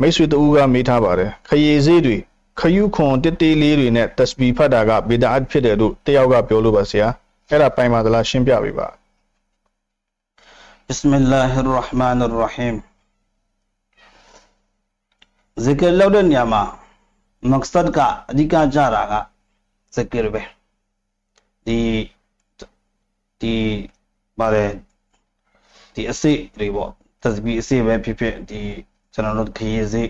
မိတ်ဆွေတဦးကမေးထားပါတယ်ခရီးစေးတွေခယူခွန်တစ်တေးလေးတွေနဲ့တစဘီဖတ်တာကဗေဒအတ်ဖြစ်တယ်လို့တယောက်ကပြောလို့ပါဆရာအဲ့ဒါပိုင်ပါသလားရှင်းပြပေးပါ بسم الله الرحمن الرحيم ဇကရလောက်တဲ့နေရာမှာမက္ဆတ်ကအဓိကကြတာကဇကရပဲဒီဒီပါတယ်ဒီအစိတွေပေါ့တစဘီအစိပဲဖြစ်ဖြစ်ဒီ ကျွန်တော်တို့ခရီးစိ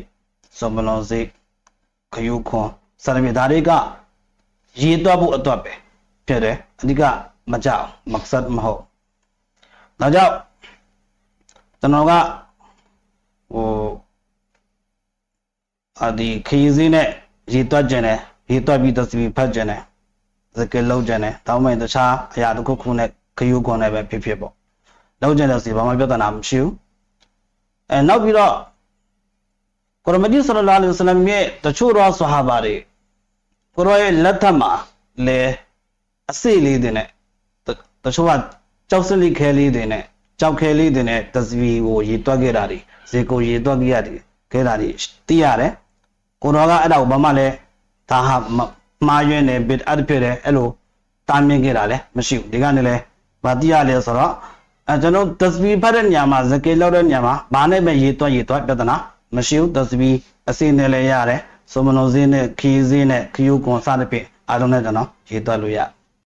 စုံမလုံးစိခယူခွန်စရမြေဒါတွေကရေးတော့ဖို့အတွက်ပဲဖြစ်တယ်အဓိကမကြောက်မက္ဆတ်မဟုတ်ဒါကြောင့်ကျွန်တော်ကဟိုအဒီခရီးစင်းနဲ့ရေတွက်ကျင်တယ်ရေတွက်ပြီးသစပီဖတ်ကျင်တယ်စကလုံးကျင်တယ်တောင်းမဲ့တခြားအရာတစ်ခုခုနဲ့ခယူခွန်နဲ့ပဲဖြစ်ဖြစ်ပေါ့လုံးကျင်တဲ့စီဘာမှပြဿနာမရှိဘူးအဲနောက်ပြီးတော့ ကိုရမကြီးဆလလာလင်ဝဆလမ်ရဲ့တချို့သောဆဟာဘာတွေကိုရောရဲ့လက်ထက်မှာလဲအစိလေးတွေနဲ့တချို့ကကြောက်စလိခဲလေးတွေနဲ့ကြောက်ခဲလေးတွေနဲ့တစပီကိုရေတွက်ခဲ့တာတွေဇေကိုရေတွက်ခဲ့ရတယ်ခဲ့တာတွေသိရတယ်ကိုရောကအဲ့ဒါကိုဘာမှလဲဒါဟာမှားယွင်းတယ်ဘစ်အတ်ဖြစ်တယ်အဲ့လိုတားမြင်ခဲ့တာလဲမရှိဘူးဒီကနေ့လဲမသိရလဲဆိုတော့အဲကျွန်တော်တစပီဖတ်တဲ့ညမှာဇကေလောက်တဲ့ညမှာဘာနဲ့ပဲရေတွက်ရေတွက်ပြဿနာ မရှိဘူးတစပီအစိနဲ့လည်းရတယ်စုံမလုံးစင်းနဲ့ခီးစင်းနဲ့ခီးယူကွန်စသဖြင့်အားလုံးနဲ့ကျွန်တော်ရေတွက်လို့ရတယ်